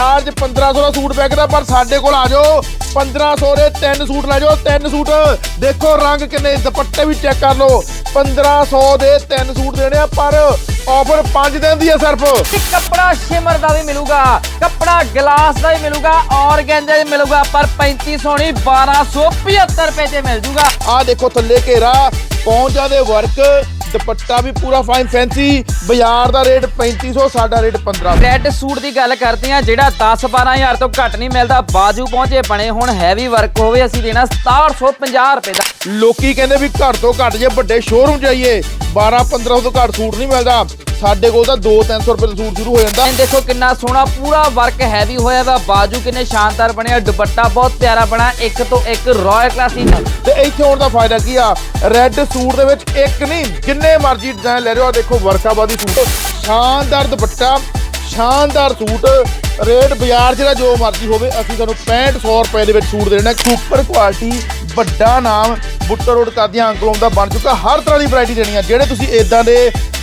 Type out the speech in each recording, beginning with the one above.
ਬਾਜ਼ਾਰ 'ਚ 1500 ਦਾ ਸੂਟ ਵਿਕਦਾ ਪਰ ਸਾਡੇ ਕੋਲ ਆ ਜਾਓ। 1500 ਦੇ ਤਿੰਨ ਸੂਟ ਲੈ ਜਾਓ ਤਿੰਨ ਸੂਟ। ਦੇਖੋ ਰੰਗ ਕਿੰਨੇ ਦੁਪੱਟੇ ਵੀ ਚੈੱਕ ਕਰ ਲਓ। 1500 ਦੇ ਤਿੰਨ ਸੂਟ ਦੇਣੇ ਆ ਪਰ ਆਫਰ 5 ਦਿਨ ਦੀ ਹੈ ਸਿਰਫ। ਤੇ ਕੱਪੜਾ ਸ਼ਿਮਰ ਦਾ ਵੀ ਮਿਲੂਗਾ ਕੱਪੜਾ ਗਲਾਸ ਦਾ ਵੀ ਮਿਲੂਗਾ ਔਰਗੈਂਜਾ ਵੀ ਮਿਲੂਗਾ ਪਰ 3500 ਨਹੀਂ 1275 ਰੁਪਏ 'ਚ ਮਿਲ ਜੂਗਾ। ਆ ਦੇਖੋ ਥੱਲੇ ਘੇਰਾ ਪੌਂਚਾਂ ਦੇ ਵਰਕ ਦੁਪੱਟਾ ਵੀ ਪੂਰਾ ਫਾਈਨ ਫੈਂਸੀ ਬਾਜ਼ਾਰ ਦਾ ਰੇਟ 3500 ਸਾਡਾ ਰੇਟ 1500 ਰੈੱਡ ਸੂਟ ਦੀ ਗੱਲ ਕਰਦੇ ਆ ਜਿਹੜਾ 10 12000 ਤੋਂ ਘੱਟ ਨਹੀਂ ਮਿਲਦਾ ਬਾਜੂ ਪਹੁੰਚੇ ਬਣੇ ਹੁਣ ਹੈਵੀ ਵਰਕ ਹੋਵੇ ਅਸੀਂ ਦੇਣਾ 6750 ਰੁਪਏ ਦਾ। ਲੋਕੀ ਕਹਿੰਦੇ ਵੀ ਘੱਟ ਤੋਂ ਘੱਟ ਜੇ ਵੱਡੇ ਸ਼ੋਰੂਮ ਜਾਈਏ 12 1500 ਤੋਂ ਘੱਟ ਸੂਟ ਨਹੀਂ ਮਿਲਦਾ। ਸਾਡੇ ਕੋਲ ਤਾਂ 2 300 ਰੁਪਏ ਦਾ ਸੂਟ ਸ਼ੁਰੂ ਹੋ ਜਾਂਦਾ। ਦੇਖੋ ਕਿੰਨਾ ਸੋਹਣਾ ਪੂਰਾ ਵਰਕ ਹੈਵੀ ਹੋਇਆ ਵਾ। ਬਾਜੂ ਕਿੰਨੇ ਸ਼ਾਨਦਾਰ ਬਣਿਆ ਦੁਪੱਟਾ ਬਹੁਤ ਪਿਆਰਾ ਬਣਾ। ਇੱਕ ਤੋਂ ਇੱਕ ਰਾਇਲ ਕਲਾਸਿਕ ਤੇ ਇੱਥੇ ਆਉਣ ਦਾ ਫਾਇਦਾ ਕੀ ਆ? ਰੈੱਡ ਸੂਟ ਦੇ ਵਿੱਚ ਇੱਕ ਨਹੀਂ ਜਿੰਨੇ ਮਰਜ਼ੀ ਡਿਜ਼ਾਈਨ ਲੈ ਰਹੇ ਹੋ ਆ ਦੇਖੋ ਵਰਕਾਬਾਦੀ ਸੂਟ। ਸ਼ਾਨਦਾਰ ਦੁਪੱਟਾ ਸ਼ਾਨਦਾਰ ਸੂਟ। ਰੇਟ ਬਾਜ਼ਾਰ ਜਿਹੜਾ ਜੋ ਮਰਜ਼ੀ ਹੋਵੇ ਅਸੀਂ ਤੁਹਾਨੂੰ 6500 ਰੁਪਏ ਦੇ ਵਿੱਚ ਸੂਟ ਦੇਣਾ ਸੁਪਰ ਕੁਆਲਿਟੀ ਵੱਡਾ ਨਾਮ। ਬੁੱਟਰ ਰੋਡ ਕਾਦੀਆਂ ਅੰਕਲੋਂ ਦਾ ਬਣ ਚੁੱਕਾ। ਹਰ ਤਰ੍ਹਾਂ ਦੀ ਵੈਰਾਈਟੀ ਦੇਣੀ ਆ। ਜਿਹੜੇ ਤੁਸੀਂ ਇਦਾਂ ਦੇ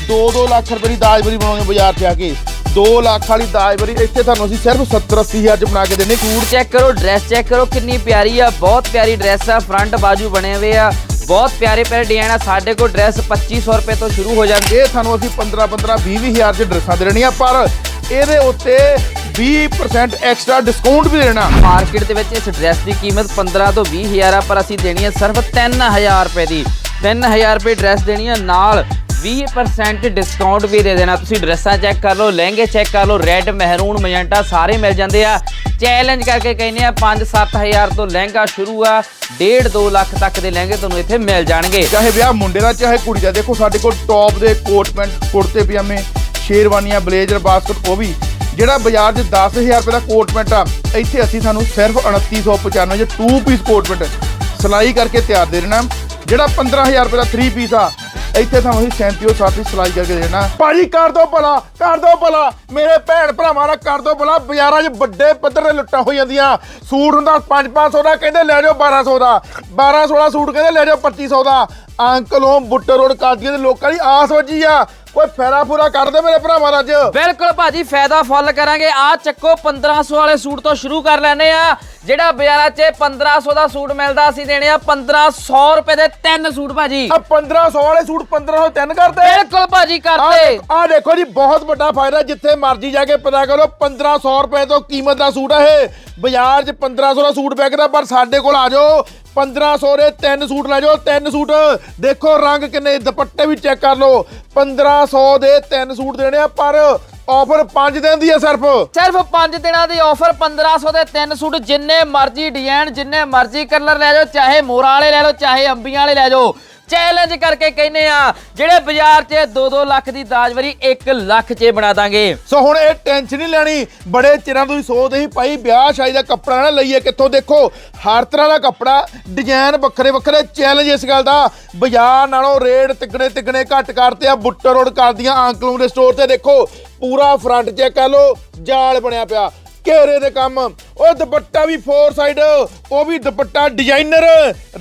2-2 ਲੱਖ ਰੁਪਏ ਦੀ ਦਾਜਬਰੀ ਬਣਾਉਂਦੇ ਹੋ ਬਾਜ਼ਾਰ 'ਚ ਆ ਕੇ 2 ਲੱਖ ਵਾਲੀ ਦਾਜਬਰੀ ਇੱਥੇ ਤੁਹਾਨੂੰ ਅਸੀਂ ਸਿਰਫ 70-80 ਹਜ਼ਾਰ 'ਚ ਬਣਾ ਕੇ ਦੇਣੇ ਸੂਟ ਚੈੱਕ ਕਰੋ ਡਰੈਸ ਚੈੱਕ ਕਰੋ ਕਿੰਨੀ ਪਿਆਰੀ ਆ ਬਹੁਤ ਪਿਆਰੀ ਡਰੈਸ ਆ ਫਰੰਟ ਬਾਜੂ ਬਣੇ ਹੋਏ ਆ। ਬਹੁਤ ਪਿਆਰੇ ਪਿਆਰੇ ਡਿਜ਼ਾਈਨ ਆ। ਸਾਡੇ ਕੋਲ ਡਰੈਸ 2500 ਰੁਪਏ ਤੋਂ ਸ਼ੁਰੂ ਹੋ ਜਾਂਦੀ ਇਹ ਸਾਨੂੰ ਅਸੀਂ 15 15 20 20 ਹਜ਼ਾਰ ਚ ਡਰੈਸਾਂ ਦੇਣੀਆਂ। ਪਰ ਇਹਦੇ ਉੱਤੇ 20% ਐਕਸਟਰਾ ਡਿਸਕਾਊਂਟ ਵੀ ਦੇਣਾ। ਮਾਰਕੀਟ ਦੇ ਵਿੱਚ ਇਸ ਡਰੈਸ ਦੀ ਕੀਮਤ 15 ਤੋਂ 20 ਹਜ਼ਾਰ ਆ ਪਰ ਅਸੀਂ ਦੇਣੀ ਹੈ ਸਿਰਫ 3000 ਰੁਪਏ ਦੀ। 3000 ਰੁਪਏ ਡਰੈਸ ਦੇਣੀ ਹੈ ਨਾਲ 20% ਡਿਸਕਾਊਂਟ ਵੀ ਦੇ ਦੇਣਾ। ਤੁਸੀਂ ਡਰੈਸਾਂ ਚੈੱਕ ਕਰ ਲਓ ਲਹਿੰਗੇ ਚੈੱਕ ਕਰ ਲਓ ਰੈੱਡ ਮਹਿਰੂਨ ਮਜੰਟਾ ਸਾਰੇ ਮਿਲ ਜਾਂਦੇ ਆ। ਚੈਲੰਜ ਕਰਕੇ ਕਹਿੰਦੇ ਆ 5-7000 ਤੋਂ ਲਹਿੰਗਾ ਸ਼ੁਰੂ ਆ। 1.5 2 ਲੱਖ ਤੱਕ ਦੇ ਲਹਿੰਗੇ ਤੁਹਾਨੂੰ ਇੱਥੇ ਮਿਲ ਜਾਣਗੇ। ਚਾਹੇ ਵਿਆਹ ਮੁੰਡੇ ਦਾ ਚਾਹੇ ਕੁੜੀ ਦਾ। ਦੇਖੋ ਸਾਡੇ ਕੋਲ ਟੌਪ ਦੇ ਕੋਟ ਪੈਂਟ ਕੁੜਤੇ ਪਜਾਮੇ ਸ਼ੇਰਵਾਨੀਆਂ, ਬਲੇਜ਼ਰ, ਬਾਸਕਟ, ਉਹ ਵੀ। ਜਿਹੜਾ ਬਾਜ਼ਾਰ 'ਚ 10000 ਰੁਪਏ ਦਾ ਕੋਟ ਪੈਂਟ ਆ, ਇੱਥੇ ਅਸੀਂ ਸਾਨੂੰ ਸਿਰਫ 2995 ਚ 2 ਪੀਸ ਕੋਟ ਪੈਂਟ ਸਿਲਾਈ ਕਰਕੇ ਤਿਆਰ ਦੇ ਦੇਣਾ। ਜਿਹੜਾ 15000 ਰੁਪਏ ਦਾ 3 ਪੀਸ ਆ, ਇੱਥੇ ਤੁਹਾਨੂੰ ਅਸੀਂ 37 ਸਾਥੀ ਸਿਲਾਈ ਕਰਕੇ ਦੇਣਾ। ਭਾਜੀ, ਕਰ ਦੋ ਭਲਾ, ਕਰ ਦੋ ਭਲਾ। ਮੇਰੇ ਭੈਣ ਭਰਾਵਾਂ ਦਾ ਕਰ ਦੋ ਭਲਾ। ਬਾਜ਼ਾਰਾਂ 'ਚ ਵੱਡੇ ਪੱਧਰ ਤੇ ਲੁੱਟਾਂ ਹੋ ਜਾਂਦੀਆਂ। ਸੂਟ ਹੁੰਦਾ 5-500 ਦਾ, ਕਹਿੰਦੇ ਲੈ ਜਾਓ 1200 ਦਾ। 1200 ਦਾ ਸੂਟ ਕਹਿੰਦੇ ਲੈ ਜਾਓ 2500 ਦਾ। Uncle home Buttar road Qadian ਦੇ ਲੋਕਾਂ ਦੀ ਆਸ ਵੱਜੀ ਆ। ਕੋਈ ਫੈਰਾ ਫੂਰਾ ਕਰ ਦੇ ਮੇਰੇ ਭਰਾਵਾਂ ਦਾ ਅੱਜ। ਬਿਲਕੁਲ ਭਾਜੀ ਫਾਇਦਾ ਫੁੱਲ ਕਰਾਂਗੇ। ਆ ਚੱਕੋ 1500 ਵਾਲੇ ਸੂਟ ਤੋਂ ਸ਼ੁਰੂ ਕਰ ਲੈਨੇ ਆ। ਜਿਹੜਾ ਬਾਜ਼ਾਰਾਂ 'ਚ 1500 ਦਾ ਸੂਟ ਮਿਲਦਾ ਅਸੀਂ ਦੇਣੇ ਆ 1500 ਰੁਪਏ ਦੇ ਤਿੰਨ ਸੂਟ ਭਾਜੀ। ਆ 1500 ਵਾਲੇ ਸੂਟ 1500 ਤਿੰਨ ਕਰਦੇ। ਬਿਲਕੁਲ ਭਾਜੀ ਆ ਕਰਤੇ ਆ ਦੇਖੋ ਜੀ ਬਹੁਤ ਵੱਡਾ ਫਾਇਦਾ ਜਿੱਥੇ ਮਰਜ਼ੀ ਜਾ ਕੇ ਪਤਾ ਕਰੋ 1500 ਰੁਪਏ ਤੋਂ ਕੀਮਤ ਦਾ ਸੂਟ ਆ ਇਹ। ਬਾਜ਼ਾਰ 'ਚ 1500 ਦਾ ਸੂਟ ਵਿਕਦਾ ਪਰ ਸਾਡੇ ਕੋਲ ਆ ਜਾਓ। 1500 ਦੇ ਤਿੰਨ ਸੂਟ ਲੈ ਜਾਓ, ਤਿੰਨ ਸੂਟ। ਦੇਖੋ ਰੰਗ ਕਿੰਨੇ, ਦੁਪੱਟੇ ਵੀ ਚੈੱਕ ਕਰ ਲਓ। 1500 ਦੇ ਤਿੰਨ ਸੂਟ ਦੇਣੇ ਆ, ਪਰ ਆਫਰ 5 ਦਿਨ ਦੀ ਹੈ ਸਿਰਫ। ਸਿਰਫ 5 ਦਿਨਾਂ ਦੀ ਆਫਰ 1500 ਦੇ ਤਿੰਨ ਸੂਟ, ਜਿੰਨੇ ਮਰਜ਼ੀ ਡਿਜ਼ਾਈਨ ਜਿੰਨੇ ਮਰਜ਼ੀ ਕਲਰ ਲੈ ਜਾਓ, ਚਾਹੇ ਮੋਰਾ ਵਾਲੇ ਲੈ ਲਓ, ਚਾਹੇ ਅੰਬੀਆਂ ਵਾਲੇ ਲੈ ਜਾਓ। ਚੈਲੰਜ ਕਰਕੇ ਕਹਿੰਨੇ ਆ, ਜਿਹੜੇ ਬਾਜ਼ਾਰ 'ਚ 2-2 ਲੱਖ ਦੀ ਦਾਜਵਰੀ 1 ਲੱਖ 'ਚ ਬਣਾ ਦਾਂਗੇ। ਸੋ ਹੁਣ ਇਹ ਟੈਨਸ਼ਨ ਨਹੀਂ ਲੈਣੀ, ਬੜੇ ਚਿਰਾਂ ਤੋਂ ਹੀ ਸੋਚਦੇ ਸੀ ਭਾਈ ਵਿਆਹ ਸ਼ਾਦੀ ਦਾ ਕੱਪੜਾ ਨਾ ਲਈਏ ਕਿੱਥੋਂ? ਦੇਖੋ, ਹਰ ਤਰ੍ਹਾਂ ਦਾ ਕੱਪੜਾ ਡਿਜ਼ਾਈਨ ਵੱਖਰੇ ਵੱਖਰੇ ਚੈਲੰਜ ਇਸ ਗੱਲ ਦਾ। ਬਾਜ਼ਾਰ ਨਾਲੋਂ ਰੇਟ ਤਿੱਗਣੇ ਤਿੱਗਣੇ ਘੱਟ ਕਰਤੇ ਆ, ਬੁੱਟਰ ਰੋਡ ਕਰਦੀਆਂ ਅੰਕਲੂ ਦੇ ਸਟੋਰ ਤੇ ਦੇਖੋ, ਪੂਰਾ ਫਰੰਟ ਚੈੱਕ ਕਰ ਲਓ, ਜਾਲ ਬਣਿਆ ਪਿਆ। ਘੇਰੇ ਦੇ ਕੰਮ। ਉਹ ਦੁਪੱਟਾ ਵੀ ਫੋਰ ਸਾਈਡ ਉਹ ਵੀ ਦੁਪੱਟਾ ਡਿਜ਼ਾਈਨਰ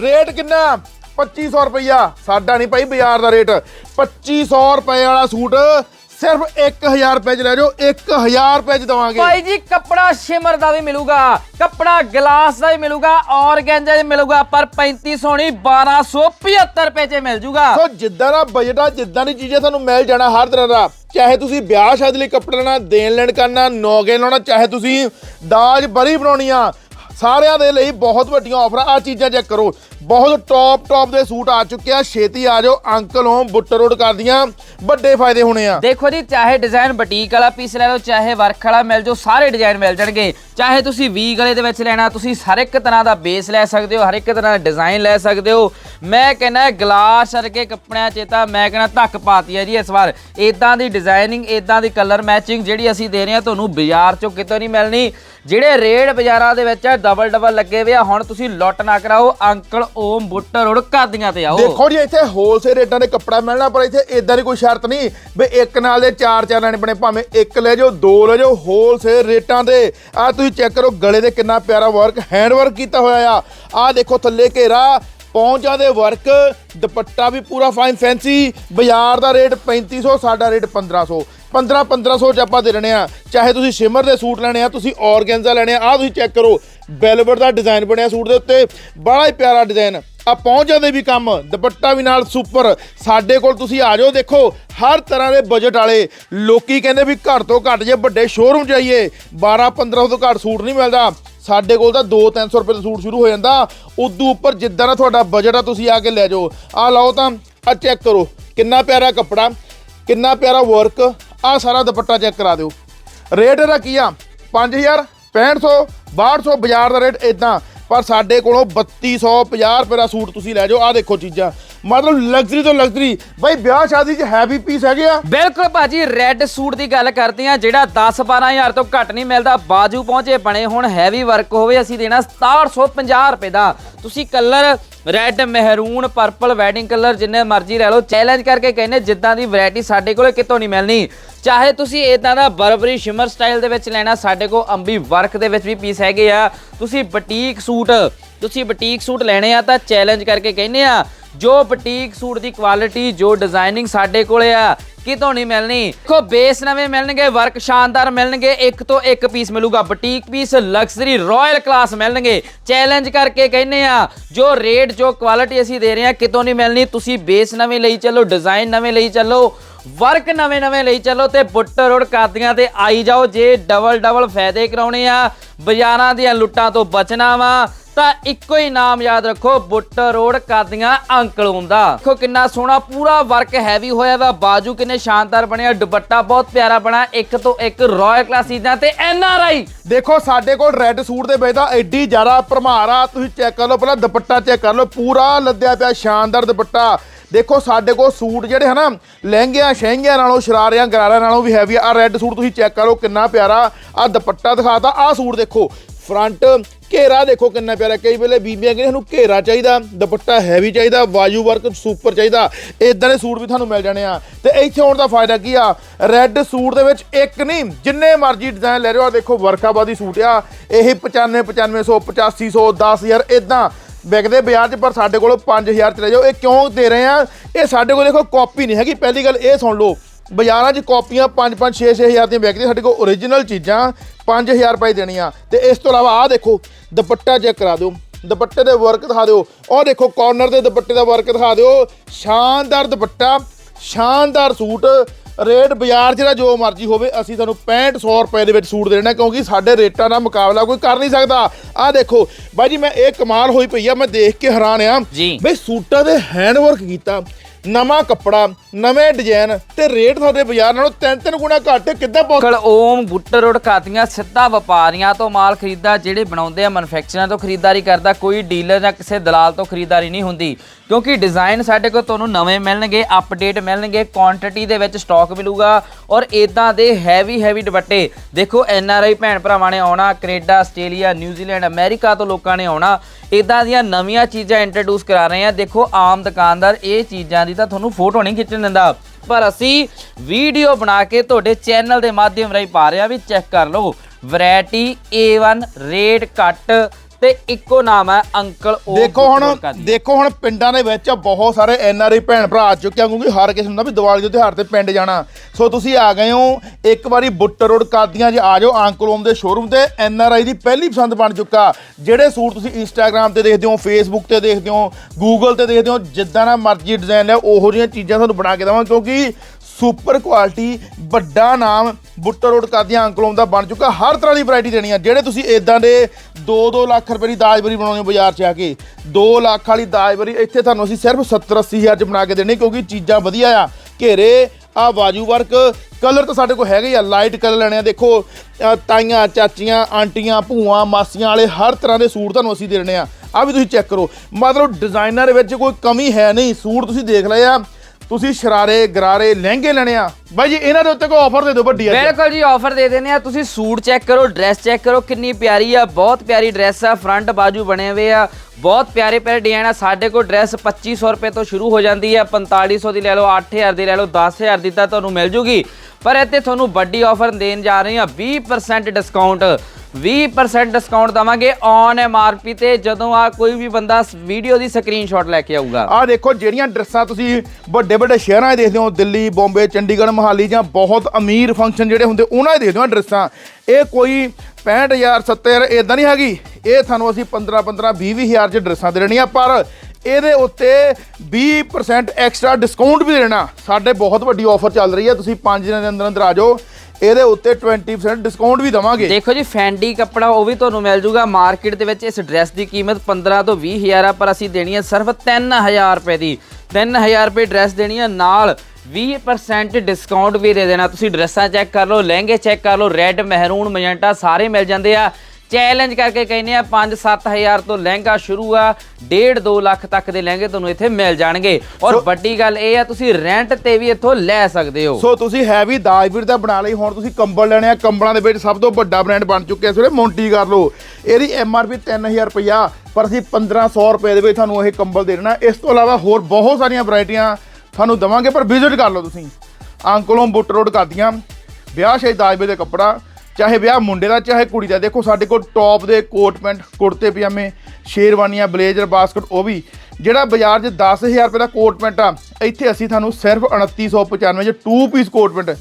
ਰੇਟ ਕਿੰਨਾ? 2500 ਰੁਪਈਆ। ਸਾਡਾ ਨਹੀਂ ਭਾਈ ਬਾਜ਼ਾਰ ਦਾ ਰੇਟ। 2500 ਰੁਪਏ ਵਾਲਾ ਸੂਟ ਸਿਰਫ 1000 ਰੁਪਏ ਚ ਲੈ ਜਾਓ 1000 ਰੁਪਏ ਚ ਦਵਾਂਗੇ। ਭਾਈ ਜੀ ਕੱਪੜਾ ਸ਼ਿਮਰ ਦਾ ਵੀ ਮਿਲੂਗਾ ਕੱਪੜਾ ਗਲਾਸ ਦਾ ਵੀ ਮਿਲੂਗਾ ਔਰਗੈਂਜਾ ਵੀ ਮਿਲੂਗਾ ਪਰ 3500 ਨਹੀਂ 1275 ਰੁਪਏ 'ਚ ਮਿਲ ਜੂਗਾ। ਸੋ ਜਿੱਦਾਂ ਦਾ ਬਜਟ ਆ ਜਿੱਦਾਂ ਦੀ ਚੀਜ਼ਾਂ ਤੁਹਾਨੂੰ ਮਿਲ ਜਾਣਾ ਹਰ ਤਰ੍ਹਾਂ ਦਾ। ਚਾਹੇ ਤੁਸੀਂ ਵਿਆਹ ਸ਼ਾਦੀ ਲਈ ਕੱਪੜਾ ਲੈਣਾ ਦੇਣ ਲੈਣ ਕਰਨਾ ਨੌਗੇ ਲਾਉਣਾ ਚਾਹੇ ਤੁਸੀਂ ਦਾਜ ਬਰੀ ਬਣਾਉਣੀ ਆ ਸਾਰਿਆਂ ਦੇ ਲਈ ਬਹੁਤ ਵੱਡੀਆਂ ਆਫਰਾਂ ਆ ਚੀਜ਼ਾਂ ਚੈੱਕ ਕਰੋ। ਬਹੁਤ ਟੌਪ ਟੌਪ ਦੇ ਸੂਟ ਆ ਚੁੱਕੇ ਆ। ਛੇਤੀ ਆ ਜਾਓ, ਅੰਕਲ ਹੋਮ ਬੁੱਟਰ ਰੋਡ ਕਰਦੀਆਂ ਵੱਡੇ ਫਾਇਦੇ ਹੋਣੇ ਆ। ਦੇਖੋ ਜੀ, ਚਾਹੇ ਡਿਜ਼ਾਈਨ ਬੁਟੀਕ ਵਾਲਾ ਪੀਸ ਲੈ ਲਓ, ਚਾਹੇ ਵਰਕ ਵਾਲਾ ਮਿਲ ਜਾਓ, ਸਾਰੇ ਡਿਜ਼ਾਈਨ ਮਿਲ ਜਾਣਗੇ। ਚਾਹੇ ਤੁਸੀਂ ਵੀ ਗਲੇ ਦੇ ਵਿੱਚ ਲੈਣਾ, ਤੁਸੀਂ ਹਰ ਇੱਕ ਤਰ੍ਹਾਂ ਦਾ ਬੇਸ ਲੈ ਸਕਦੇ ਹੋ, ਹਰ ਇੱਕ ਤਰ੍ਹਾਂ ਦਾ ਡਿਜ਼ਾਈਨ ਲੈ ਸਕਦੇ ਹੋ। ਮੈਂ ਕਹਿੰਦਾ ਗਲਾਸ ਵਰਗੇ ਕੱਪੜਿਆਂ 'ਚ ਤਾਂ ਮੈਂ ਕਹਿੰਦਾ ਧੱਕ ਪਾਤੀ ਹੈ ਜੀ ਇਸ ਵਾਰ। ਇਦਾਂ ਦੀ ਡਿਜ਼ਾਈਨਿੰਗ ਇਦਾਂ ਦੀ ਕਲਰ ਮੈਚਿੰਗ ਜਿਹੜੀ ਅਸੀਂ ਦੇ ਰਹੇ ਹਾਂ, ਤੁਹਾਨੂੰ ਬਾਜ਼ਾਰ 'ਚੋਂ ਕਿਤੋਂ ਨਹੀਂ ਮਿਲਣੀ। ਜਿਹੜੇ ਰੇਡ ਬਾਜ਼ਾਰਾਂ ਦੇ ਵਿੱਚ ਡਬਲ ਡਬਲ ਲੱਗੇ ਹੋਏ ਆ, ਹੁਣ ਤੁਸੀਂ ਲੁੱਟ ਨਾ ਕਰਾਓ, ਅੰਕਲ ਉਹ ਬੁੱਟਰ ਰੋਡ ਕਾਦੀਆਂ ਤੇ ਆਓ। ਦੇਖੋ ਜੀ, ਇੱਥੇ ਹੋਲਸੇਲ ਰੇਟਾਂ ਦੇ ਕੱਪੜਾ ਮਿਲਣਾ, ਪਰ ਇੱਥੇ ਇਦਾਂ ਦੀ ਕੋਈ ਸ਼ਰਤ ਨਹੀਂ ਵੀ ਇੱਕ ਨਾਲ ਦੇ ਚਾਰ ਚਾਰ ਲੈਣੇ ਬਣੇ ਭਾਵੇਂ ਇੱਕ ਲੈ ਜਾਓ, ਦੋ ਲੈ ਜਾਓ ਹੋਲਸੇਲ ਰੇਟਾਂ ਦੇ। ਆ ਤੁਸੀਂ ਚੈੱਕ ਕਰੋ, ਗਲੇ ਦੇ ਕਿੰਨਾ ਪਿਆਰਾ ਵਰਕ ਹੈਂਡ ਵਰਕ ਕੀਤਾ ਹੋਇਆ ਆ। ਆ ਦੇਖੋ ਥੱਲੇ ਘੇਰਾ, ਪੌਂਚਾਂ ਦੇ ਵਰਕ ਦੁਪੱਟਾ ਵੀ ਪੂਰਾ ਫਾਈਨ ਫੈਂਸੀ ਬਾਜ਼ਾਰ ਦਾ ਰੇਟ 3500 ਸਾਡਾ ਰੇਟ 1500 15 1500 ਚ ਆਪਾਂ ਦੇ ਰਹੇ ਆ। ਚਾਹੇ ਤੁਸੀਂ ਸ਼ਿਮਰ ਦੇ ਸੂਟ ਲੈਣੇ ਆ, ਤੁਸੀਂ ਔਰਗੈਂਜ਼ਾ ਲੈਣੇ ਆ ਆ ਤੁਸੀਂ ਚੈੱਕ ਕਰੋ। ਵੈਲਵਟ ਦਾ ਡਿਜ਼ਾਈਨ ਬਣਿਆ ਸੂਟ ਦੇ ਉੱਤੇ। ਬੜਾ ਹੀ ਪਿਆਰਾ ਡਿਜ਼ਾਈਨ ਆ ਪਹੁੰਚਾਂ ਦੇ ਵੀ ਕੰਮ, ਦੁਪੱਟਾ ਵੀ ਨਾਲ ਸੁਪਰ ਸਾਡੇ ਕੋਲ ਤੁਸੀਂ ਆ ਜਾਓ, ਦੇਖੋ, ਹਰ ਤਰ੍ਹਾਂ ਦੇ ਬਜਟ ਵਾਲੇ। ਲੋਕੀ ਕਹਿੰਦੇ ਵੀ ਘੱਟ ਤੋਂ ਘੱਟ ਜੇ ਵੱਡੇ ਸ਼ੋਰੂਮ ਜਾਈਏ 12 1500 ਤੋਂ ਘੱਟ ਸੂਟ ਨਹੀਂ ਮਿਲਦਾ। ਸਾਡੇ ਕੋਲ ਤਾਂ 2-300 ਰੁਪਏ ਦਾ ਸੂਟ ਸ਼ੁਰੂ ਹੋ ਜਾਂਦਾ। ਉਦੋਂ ਉੱਪਰ ਜਿੱਦਾਂ ਦਾ ਤੁਹਾਡਾ ਬਜਟ ਆ, ਤੁਸੀਂ ਆ ਕੇ ਲੈ ਜਾਓ। ਆ ਲਓ ਤਾਂ, ਆ ਚੈੱਕ ਕਰੋ। ਕਿੰਨਾ ਪਿਆਰਾ ਕੱਪੜਾ, ਕਿੰਨਾ ਪਿਆਰਾ ਵਰਕ ਆ ਸਾਰਾ ਦੁਪੱਟਾ ਚੈੱਕ ਕਰਾ ਦਿਓ। ਰੇਟ ਇਹਦਾ ਕੀ ਆ? 5000 6500 6200 ਬਾਜ਼ਾਰ ਦਾ ਰੇਟ ਇਦਾਂ ਪਰ ਸਾਡੇ ਕੋਲੋਂ 3250 ਰੁਪਏ ਦਾ ਸੂਟ ਤੁਸੀਂ ਲੈ ਜਾਓ। ਆ ਦੇਖੋ ਚੀਜ਼ਾਂ। ਮਤਲਬ ਲਗਜ਼ਰੀ ਤੋਂ ਲਗਜ਼ਰੀ ਬਈ ਵਿਆਹ ਸ਼ਾਦੀ 'ਚ ਹੈਵੀ ਪੀਸ ਹੈਗੇ ਆ। ਬਿਲਕੁਲ ਭਾਜੀ ਰੈੱਡ ਸੂਟ ਦੀ ਗੱਲ ਕਰਦੇ ਆ ਜਿਹੜਾ 10 12000 ਤੋਂ ਘੱਟ ਨਹੀਂ ਮਿਲਦਾ। ਬਾਜੂ ਪਹੁੰਚੇ, ਬਣੇ ਹੁਣ ਹੈਵੀ ਵਰਕ ਹੋਵੇ, ਅਸੀਂ ਦੇਣਾ 6750 ਰੁਪਏ ਦਾ। ਤੁਸੀਂ colour red maroon purple wedding colour ਜਿੰਨੇ ਮਰਜ਼ੀ ਲੈ ਲਓ ਚੈਲੰਜ ਕਰਕੇ ਕਹਿੰਦੇ, ਜਿੱਦਾਂ ਦੀ ਵੈਰਾਈਟੀ ਸਾਡੇ ਕੋਲੇ ਕਿਤੋਂ ਨਹੀਂ ਮਿਲਣੀ। ਚਾਹੇ ਤੁਸੀਂ ਇਦਾਂ ਦਾ ਬਰਬਰੀ ਸ਼ਿਮਰ ਸਟਾਈਲ ਦੇ ਵਿੱਚ ਲੈਣਾ, ਸਾਡੇ ਕੋਲ ਅੰਬੀ ਵਰਕ ਦੇ ਵਿੱਚ ਵੀ ਪੀਸ ਹੈਗੇ ਆ। ਤੁਸੀਂ ਬਟੀਕ ਸੂਟ ਤੁਸੀਂ ਬਟੀਕ ਸੂਟ ਲੈਣੇ ਆ ਤਾਂ ਚੈਲੰਜ ਕਰਕੇ ਕਹਿੰਦੇ ਆ ਜੋ ਬੁਟੀਕ ਸੂਟ ਦੀ ਕੁਆਲਿਟੀ ਜੋ ਡਿਜ਼ਾਈਨਿੰਗ ਸਾਡੇ ਕੋਲੇ ਆ, ਕਿਤੋਂ ਨਹੀਂ ਮਿਲਣੀ? ਦੇਖੋ ਬੇਸ ਨਵੇਂ ਮਿਲਣਗੇ ਵਰਕ ਸ਼ਾਨਦਾਰ ਮਿਲਣਗੇ, ਇੱਕ ਤੋਂ ਇੱਕ ਪੀਸ ਮਿਲੂਗਾ boutique piece luxury royal class ਮਿਲਣਗੇ। ਚੈਲੰਜ ਕਰਕੇ ਕਹਿੰਨੇ ਆ, ਜੋ ਰੇਟ ਜੋ ਕੁਆਲਿਟੀ ਅਸੀਂ ਦੇ ਰਹੇ ਆ, ਕਿਤੋਂ ਨਹੀਂ ਮਿਲਣੀ? ਤੁਸੀਂ ਬੇਸ ਨਵੇਂ ਲਈ ਚੱਲੋ ਡਿਜ਼ਾਈਨ ਨਵੇਂ ਲਈ ਚੱਲੋ ਵਰਕ ਨਵੇਂ ਨਵੇਂ ਲਈ ਚੱਲੋ ਤੇ ਬੁੱਟ ਰੋਡ ਕਾਦੀਆਂ ਤੇ ਆਈ ਜਾਓ, ਜੇ ਡਬਲ ਡਬਲ ਫਾਇਦੇ ਕਰਾਉਣੇ ਆ, ਬਾਜ਼ਾਰਾਂ ਦੀਆਂ ਲੁੱਟਾਂ ਤੋਂ ਬਚਣਾ ਵਾ। ਤਾਂ ਇੱਕੋ ਹੀ ਨਾਮ ਯਾਦ ਰੱਖੋ, ਬੁੱਟ ਰੋਡ ਕਾਦੀਆਂ ਅੰਕਲ ਹੁੰਦਾ। ਦੇਖੋ ਕਿੰਨਾ ਸੋਹਣਾ, ਪੂਰਾ ਵਰਕ ਹੈਵੀ ਹੋਇਆ ਵਾ। ਬਾਜੂ ਕਿੰਨੇ ਸ਼ਾਨਦਾਰ ਬਣਿਆ, ਦੁਪੱਟਾ ਬਹੁਤ ਪਿਆਰਾ ਬਣਾ। ਇੱਕ ਤੋਂ ਇੱਕ ਰਾਇਲ ਕਲਾਸ ਚੀਜ਼ਾਂ ਤੇ ਐਨ ਆਰ ਆਈ ਦੇਖੋ, ਸਾਡੇ ਕੋਲ ਰੈੱਡ ਸੂਟ ਦੇ ਵਿੱਚ ਤਾਂ ਐਡੀ ਜ਼ਿਆਦਾ ਭਰਮਾਰ ਤੁਸੀਂ ਚੈੱਕ ਕਰ ਲਓ, ਪਹਿਲਾਂ ਦੁਪੱਟਾ ਚੈੱਕ ਕਰ ਲਓ। ਪੂਰਾ ਲੱਦਿਆ ਪਿਆ, ਸ਼ਾਨਦਾਰ ਦੁਪੱਟਾ। ਦੇਖੋ, ਸਾਡੇ ਕੋਲ ਸੂਟ ਜਿਹੜੇ ਹਨਾ, ਲਹਿੰਗਿਆਂ, ਸ਼ਹਿੰਗਿਆਂ ਨਾਲੋਂ, ਸ਼ਰਾਰਿਆਂ, ਗਰਾਰਿਆਂ ਨਾਲੋਂ ਵੀ ਹੈਵੀ ਆ। ਰੈੱਡ ਸੂਟ ਤੁਸੀਂ ਚੈੱਕ ਕਰੋ ਕਿੰਨਾ ਪਿਆਰਾ। ਆ ਦੁਪੱਟਾ ਦਿਖਾਤਾ ਆ ਸੂਟ ਦੇਖੋ। ਫਰੰਟ, ਘੇਰਾ ਦੇਖੋ ਕਿੰਨਾ ਪਿਆਰਾ, ਕਈ ਵੇਲੇ ਬੀਬੀਆਂ ਕਹਿੰਦੇ ਸਾਨੂੰ ਘੇਰਾ ਚਾਹੀਦਾ, ਦੁਪੱਟਾ ਹੈਵੀ ਚਾਹੀਦਾ, ਵਾਯੂ ਵਰਕ ਸੁਪਰ ਚਾਹੀਦਾ ਇਦਾਂ ਦੇ ਸੂਟ ਵੀ ਤੁਹਾਨੂੰ ਮਿਲ ਜਾਣੇ ਆ। ਤੇ ਇੱਥੇ ਆਉਣ ਦਾ ਫਾਇਦਾ ਕੀ ਆ? ਰੈੱਡ ਸੂਟ ਦੇ ਵਿੱਚ ਇੱਕ ਨਹੀਂ, ਜਿੰਨੇ ਮਰਜ਼ੀ ਡਿਜ਼ਾਈਨ ਲੈ ਰਹੇ ਹੋ ਆ ਦੇਖੋ ਵਰਕਾਬਾਦੀ ਸੂਟ ਆ। ਇਹ 95 9500 8500 10000 ਇਦਾਂ ਵਿਕਦੇ ਬਾਜ਼ਾਰ 'ਚ ਪਰ ਸਾਡੇ ਕੋਲ 5000 ਚ ਲੈ ਜਾਓ। ਇਹ ਕਿਉਂ ਦੇ ਰਹੇ ਆ? ਇਹ ਸਾਡੇ ਕੋਲ ਦੇਖੋ ਕਾਪੀ ਨਹੀਂ ਹੈਗੀ। ਪਹਿਲੀ ਗੱਲ ਇਹ ਸੁਣ ਲਓ, ਬਾਜ਼ਾਰਾਂ 'ਚ ਕਾਪੀਆਂ 5 5 6 6000 ਦੀਆਂ ਵਿਕਦੀਆਂ ਸਾਡੇ ਕੋਲ ਓਰੀਜਨਲ ਚੀਜ਼ਾਂ। 5000 ਰੁਪਏ ਦੇਣੀਆਂ ਤੇ ਇਸ ਤੋਂ ਇਲਾਵਾ ਆਹ ਦੇਖੋ ਦੁਪੱਟਾ ਚੈੱਕ ਕਰਾ ਦਿਓ। ਦੁਪੱਟੇ ਦੇ ਵਰਕ ਦਿਖਾ ਦਿਓ। ਉਹ ਦੇਖੋ ਕਾਰਨਰ ਦੇ ਦੁਪੱਟੇ ਦਾ ਵਰਕ ਦਿਖਾ ਦਿਓ। ਸ਼ਾਨਦਾਰ ਦੁਪੱਟਾ ਸ਼ਾਨਦਾਰ ਸੂਟ। ਰੇਟ ਬਾਜ਼ਾਰ ਦਾ ਜੋ ਮਰਜ਼ੀ ਹੋਵੇ ਅਸੀਂ ਤੁਹਾਨੂੰ 6500 ਰੁਪਏ ਦੇ ਵਿੱਚ ਸੂਟ ਦੇਣਾ ਕਿਉਂਕਿ ਸਾਡੇ ਰੇਟਾਂ ਦਾ ਮੁਕਾਬਲਾ ਕੋਈ ਕਰ ਨਹੀਂ ਸਕਦਾ। ਆਹ ਦੇਖੋ ਬਾਈ ਜੀ ਮੈਂ ਇਹ ਕਮਾਲ ਹੋਈ ਪਈ ਆ ਮੈਂ ਦੇਖ ਕੇ ਹੈਰਾਨ ਆ ਜੀ। ਬਈ ਸੂਟਾਂ ਦੇ ਹੈਂਡ ਵਰਕ ਕੀਤਾ। ਨਵਾਂ ਕੱਪੜਾ, ਨਵੇਂ ਡਿਜ਼ਾਈਨ ਤੇ ਰੇਟ ਤੁਹਾਡੇ ਬਾਜ਼ਾਰ ਨਾਲੋਂ ਤਿੰਨ ਤਿੰਨ ਗੁਣਾ ਘੱਟ ਕਿੱਦਾਂ ਪਹੁੰਚ ਕਲ ਓਮ ਬੁੱਟਰ ਰੋਡ ਕਾਤੀਆਂ ਸਿੱਧਾ ਵਪਾਰੀਆਂ ਤੋਂ ਮਾਲ ਖਰੀਦਦਾ, ਜਿਹੜੇ ਬਣਾਉਂਦੇ ਆ ਮੈਨੂਫੈਕਚਰਰਾਂ ਤੋਂ ਖਰੀਦਦਾਰੀ ਕਰਦਾ, ਕੋਈ ਡੀਲਰ ਜਾਂ ਕਿਸੇ ਦਲਾਲ ਤੋਂ ਖਰੀਦਦਾਰੀ ਨਹੀਂ ਹੁੰਦੀ। ਕਿਉਂਕਿ ਡਿਜ਼ਾਈਨ ਸਾਡੇ ਕੋਲ ਤੁਹਾਨੂੰ ਨਵੇਂ ਮਿਲਣਗੇ ਅਪਡੇਟ ਮਿਲਣਗੇ ਕੁਆਂਟੀਟੀ ਦੇ ਵਿੱਚ ਸਟਾਕ ਮਿਲੂਗਾ ਔਰ ਇਦਾਂ ਦੇ ਹੈਵੀ ਹੈਵੀ ਦੁਪੱਟੇ। ਦੇਖੋ ਐਨ ਆਰ ਆਈ ਭੈਣ ਭਰਾਵਾਂ ਨੇ ਆਉਣਾ ਕੈਨੇਡਾ ਆਸਟ੍ਰੇਲੀਆ ਨਿਊਜ਼ੀਲੈਂਡ ਅਮਰੀਕਾ ਤੋਂ ਲੋਕਾਂ ਨੇ ਆਉਣਾ। ਇਦਾਂ ਦੀਆਂ ਨਵੀਆਂ ਚੀਜ਼ਾਂ ਇੰਟਰੋਡਿਊਸ ਕਰਾ ਰਹੇ ਆ ਦੇਖੋ, ਆਮ ਦੁਕਾਨਦਾਰ ਇਹ ਚੀਜ਼ਾਂ ਦੀ ਤਾਂ ਤੁਹਾਨੂੰ ਫੋਟੋ ਨਹੀਂ ਖਿੱਚਣ ਦਿੰਦਾ। ਪਰ ਅਸੀਂ ਵੀਡੀਓ ਬਣਾ ਕੇ ਤੁਹਾਡੇ ਚੈਨਲ ਦੇ ਮਾਧਿਅਮ ਰਾਹੀਂ ਪਾ ਰਹੇ ਆ ਵੀ ਚੈੱਕ ਕਰ ਲਓ। ਵੈਰਾਈਟੀ A1 ਰੇਟ ਘੱਟ ਤੇ ਇੱਕੋ ਨਾਮ ਹੈ ਅੰਕਲ ਓ ਦੇਖੋ ਹੁਣ। ਦੇਖੋ ਹੁਣ ਪਿੰਡਾਂ ਦੇ ਵਿੱਚ ਬਹੁਤ ਸਾਰੇ ਐਨ ਆਰ ਆਈ ਭੈਣ ਭਰਾ ਆ ਚੁੱਕੇ ਆ ਕਿਉਂਕਿ ਹਰ ਕਿਸੇ ਨੂੰ ਹੁੰਦਾ ਵੀ ਦੀਵਾਲੀ ਦੇ ਤਿਉਹਾਰ ਤੇ ਪਿੰਡ ਜਾਣਾ ਸੋ ਤੁਸੀਂ ਆ ਗਏ ਹੋ ਇੱਕ ਵਾਰੀ ਬੁੱਟ ਰੋਡ ਕਾਦੀਆਂ 'ਚ ਆ ਜਾਓ ਅੰਕਲੋਮ ਦੇ ਸ਼ੋਰੂਮ ਤੇ ਐਨ ਆਰ ਆਈ ਦੀ ਪਹਿਲੀ ਪਸੰਦ ਬਣ ਚੁੱਕਾ ਜਿਹੜੇ ਸੂਟ ਤੁਸੀਂ ਇੰਸਟਾਗ੍ਰam ਤੇ ਦੇਖਦੇ ਹੋ ਫੇਸਬੁੱਕ ਤੇ ਦੇਖਦੇ ਹੋ ਗੂਗਲ ਤੇ ਦੇਖਦੇ ਹੋ ਜਿੱਦਾਂ ਦਾ ਮਰਜ਼ੀ ਡਿਜ਼ਾਈਨ ਲਿਆ ਉਹੋ ਜਿਹੀਆਂ ਚੀਜ਼ਾਂ ਤੁਹਾਨੂੰ ਬਣਾ ਕੇ ਦੇਵਾਂ ਕਿਉਂਕਿ ਸੁਪਰ ਕੁਆਲਿਟੀ, ਵੱਡਾ ਨਾਮ ਬੁੱਟਰ ਰੋਡ ਕਾਦੀਆਂ ਅੰਕਲੋਮ ਦਾ ਬਣ ਚੁੱਕਾ, ਹਰ ਤਰ੍ਹਾਂ ਦੀ ਵੈਰਾਈਟੀ ਦੇਣੀ ਆ। ਜਿਹੜੇ ਤੁਸੀਂ ਇਦਾਂ ਦੇ 2-2 ਲੱਖ ਰੁਪਏ ਦੀ ਦਾਜਬਰੀ ਬਣਾਉਣੀ ਬਾਜ਼ਾਰ 'ਚ ਆ ਕੇ 2 ਲੱਖ ਵਾਲੀ ਦਾਜਬਰੀ ਇੱਥੇ ਤੁਹਾਨੂੰ ਅਸੀਂ ਸਿਰਫ 70-80 ਹਜ਼ਾਰ 'ਚ ਬਣਾ ਕੇ ਦੇਣੀ, ਕਿਉਂਕਿ ਚੀਜ਼ਾਂ ਵਧੀਆ ਆ। ਘੇਰੇ, ਆ ਬਾਜੂ ਵਰਕ ਕਲਰ ਤਾਂ ਸਾਡੇ ਕੋਲ ਹੈਗੇ ਹੀ ਆ ਲਾਈਟ ਕਲਰ ਲੈਣੇ ਆ, ਦੇਖੋ ਤਾਈਆਂ, ਚਾਚੀਆਂ, ਆਂਟੀਆਂ, ਭੂਆ, ਮਾਸੀਆਂ ਵਾਲੇ ਹਰ ਤਰ੍ਹਾਂ ਦੇ ਸੂਟ ਤੁਹਾਨੂੰ ਅਸੀਂ ਦੇਣੇ ਆ। ਆ ਵੀ ਤੁਸੀਂ ਚੈੱਕ ਕਰੋ। ਮਤਲਬ ਡਿਜ਼ਾਈਨਰ ਵਿੱਚ ਕੋਈ ਕਮੀ ਹੈ ਨਹੀਂ, ਸੂਟ ਤੁਸੀਂ ਦੇਖ ਲਏ ਆ। ਤੁਸੀਂ ਸ਼ਰਾਰੇ, ਗਰਾਰੇ, ਲਹਿੰਗੇ ਲੈਣੇ ਆ। ਬਾਈ ਜੀ, ਇਹਨਾਂ ਦੇ ਉੱਤੇ ਕੋਈ ਆਫਰ ਦੇ ਦਿਓ ਵੱਡੀ ਅੱਜ। ਬਿਲਕੁਲ ਜੀ ਆਫਰ ਦੇ ਦਿੰਦੇ ਆ। ਤੁਸੀਂ ਸੂਟ ਚੈੱਕ ਕਰੋ ਡਰੈਸ ਚੈੱਕ ਕਰੋ, ਕਿੰਨੀ ਪਿਆਰੀ ਆ, ਬਹੁਤ ਪਿਆਰੀ ਡਰੈਸ ਆ ਫਰੰਟ ਬਾਜੂ ਬਣੇ ਹੋਏ ਆ। ਬਹੁਤ ਪਿਆਰੇ ਪਿਆਰੇ ਡਿਜ਼ਾਈਨ ਆ। ਸਾਡੇ ਕੋਲ ਡਰੈਸ 2500 ਰੁਪਏ ਤੋਂ ਸ਼ੁਰੂ ਹੋ ਜਾਂਦੀ ਹੈ 4500 ਦੀ ਲੈ ਲਓ 8000 ਦੀ ਲੈ ਲਓ 10000 ਦੀ ਤਾਂ ਤੁਹਾਨੂੰ ਮਿਲ ਜੂਗੀ। ਪਰ ਇੱਥੇ ਤੁਹਾਨੂੰ ਵੱਡੀ ਆਫਰ ਦੇਣ ਜਾ ਰਹੇ ਆ 20% ਡਿਸਕਾਊਂਟ 20% ਡਿਸਕਾਊਂਟ ਦਵਾਂਗੇ ਔਨ ਐਮਆਰਪੀ ਤੇ, ਜਦੋਂ ਆ ਕੋਈ ਵੀ ਬੰਦਾ ਵੀਡੀਓ ਦੀ ਸਕਰੀਨਸ਼ਾਟ ਲੈ ਕੇ ਆਊਗਾ। ਆਹ ਦੇਖੋ, ਜਿਹੜੀਆਂ ਡਰੈਸਾਂ ਤੁਸੀਂ ਵੱਡੇ ਵੱਡੇ ਸ਼ਹਿਰਾਂ 'ਚ ਦੇਖਦੇ ਹੋ, ਦਿੱਲੀ, ਬੰਬੇ, ਚੰਡੀਗੜ੍ਹ, ਮੋਹਾਲੀ ਜਾਂ ਬਹੁਤ ਅਮੀਰ ਫੰਕਸ਼ਨ ਜਿਹੜੇ ਹੁੰਦੇ, ਉਹਨਾਂ 'ਚ ਦੇਖਦੇ ਹੋ ਡਰੈਸਾਂ। ਇਹ ਕੋਈ 65000 70000 ਇਦਾਂ ਨਹੀਂ ਹੈਗੀ। ਇਹ ਤੁਹਾਨੂੰ ਅਸੀਂ 15 15 20 ਹਜ਼ਾਰ 'ਚ ਡਰੈਸਾਂ ਦੇ ਦੇਣੀਆਂ, ਪਰ ਇਹਦੇ ਉੱਤੇ 20% ਐਕਸਟਰਾ ਡਿਸਕਾਊਂਟ ਵੀ ਦੇਣਾ। ਸਾਡੇ ਬਹੁਤ ਵੱਡੀ ਆਫਰ ਚੱਲ ਰਹੀ ਹੈ, ਤੁਸੀਂ 5 ਦਿਨਾਂ ਦੇ ਅੰਦਰ ਅੰਦਰ ਆ ਜਾਓ। ਇਹਦੇ ਉੱਤੇ 20% ਡਿਸਕਾਊਂਟ ਵੀ ਦਵਾਂਗੇ। ਦੇਖੋ ਜੀ ਫੈਂਡੀ ਕੱਪੜਾ ਉਹ ਵੀ ਤੁਹਾਨੂੰ ਮਿਲ ਜੂਗਾ। ਮਾਰਕੀਟ ਦੇ ਵਿੱਚ ਇਸ ਡਰੈਸ ਦੀ ਕੀਮਤ 15 ਤੋਂ 20 ਹਜ਼ਾਰ ਆ, ਪਰ ਅਸੀਂ ਦੇਣੀ ਹੈ ਸਿਰਫ 3000 ਰੁਪਏ ਦੀ। 3000 ਰੁਪਏ ਡਰੈਸ ਦੇਣੀ ਹੈ ਨਾਲ 20% ਡਿਸਕਾਊਂਟ ਵੀ ਦੇ ਦੇਣਾ। ਤੁਸੀਂ ਡਰੈਸਾਂ ਚੈੱਕ ਕਰ ਲਓ, ਲਹਿੰਗੇ ਚੈੱਕ ਕਰ ਲਓ ਰੈੱਡ ਮਹਿਰੂਨ ਮਜੰਟਾ ਸਾਰੇ ਮਿਲ ਜਾਂਦੇ ਆ। ਚੈਲੰਜ ਕਰਕੇ ਕਹਿੰਦੇ ਆ 5-7000 ਤੋਂ ਲਹਿੰਗਾ ਸ਼ੁਰੂ ਆ 1.5 2 ਲੱਖ ਤੱਕ ਦੇ ਲਹਿੰਗੇ ਤੁਹਾਨੂੰ ਇੱਥੇ ਮਿਲ ਜਾਣਗੇ। ਔਰ ਵੱਡੀ ਗੱਲ ਇਹ ਆ ਤੁਸੀਂ ਰੈਂਟ ਤੇ ਵੀ ਇੱਥੋਂ ਲੈ ਸਕਦੇ ਹੋ। ਸੋ ਤੁਸੀਂ ਹੈਵੀ ਦਾਜਵੀਰ ਦਾ ਬਣਾ ਲਈ ਹੁਣ ਤੁਸੀਂ ਕੰਬਲ ਲੈਣੇ ਆ ਕੰਬਲਾਂ ਦੇ ਵਿੱਚ ਸਭ ਤੋਂ ਵੱਡਾ ਬ੍ਰਾਂਡ ਬਣ ਚੁੱਕਿਆ ਇਸ ਵੇਲੇ ਮੌਂਟੀ ਕਰ ਲਓ। ਇਹਦੀ ਐਮਆਰਪੀ 3000 ਰੁਪਇਆ ਪਰ ਅਸੀਂ 1500 ਰੁਪਏ ਦੇ ਵਿੱਚ ਤੁਹਾਨੂੰ ਇਹ ਕੰਬਲ ਦੇ ਦੇਣਾ। ਇਸ ਤੋਂ ਇਲਾਵਾ ਹੋਰ ਬਹੁਤ ਸਾਰੀਆਂ ਵੈਰਾਈਟੀਆਂ ਤੁਹਾਨੂੰ ਦਵਾਂਗੇ ਪਰ ਵਿਜ਼ਿਟ ਕਰ ਲਓ ਤੁਸੀਂ। ਅੰਕਲੋਂ ਬੁੱਟ ਰੋਡ ਕਰਦੀਆਂ ਵਿਆਹ ਸ਼ਾਦੀ ਦਾਜਵੀਰ ਦੇ ਕੱਪੜਾ ਚਾਹੇ ਵਿਆਹ ਮੁੰਡੇ ਦਾ, ਚਾਹੇ ਕੁੜੀ ਦਾ। ਦੇਖੋ, ਸਾਡੇ ਕੋਲ ਟੌਪ ਦੇ ਕੋਟ ਪੈਂਟ ਕੁੜਤੇ, ਪਜਾਮੇ, ਸ਼ੇਰਵਾਨੀਆਂ, ਬਲੇਜ਼ਰ, ਬਾਸਕਟ, ਉਹ ਵੀ। ਜਿਹੜਾ ਬਾਜ਼ਾਰ 'ਚ 10000 ਰੁਪਏ ਦਾ ਕੋਟ ਪੈਂਟ ਆ, ਇੱਥੇ ਅਸੀਂ ਤੁਹਾਨੂੰ ਸਿਰਫ 2995 'ਚ 2 ਪੀਸ ਕੋਟ ਪੈਂਟ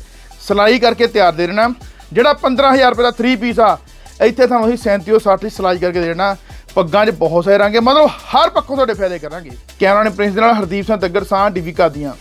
ਸਿਲਾਈ ਕਰਕੇ ਤਿਆਰ ਦੇ ਦੇਣਾ। ਜਿਹੜਾ 15000 ਰੁਪਏ ਦਾ 3 ਪੀਸ ਆ, ਇੱਥੇ ਤੁਹਾਨੂੰ ਅਸੀਂ 37 60 ਸਿਲਾਈ ਕਰਕੇ ਦੇ ਦੇਣਾ। ਪੱਗਾਂ 'ਚ ਬਹੁਤ ਸਾਰੇ ਰੰਗ ਹੈ। ਮਤਲਬ ਹਰ ਪੱਖੋਂ ਤੁਹਾਡੇ ਫਾਇਦੇ ਕਰਾਂਗੇ। ਕੈਮਰਾ ਨੇ ਪ੍ਰਿੰਸ ਦੇ ਨਾਲ ਹਰਦੀਪ ਸਿੰਘ ਤੱਗਰ ਸਾਹ ਡਿਵੀ ਦੀਆਂ।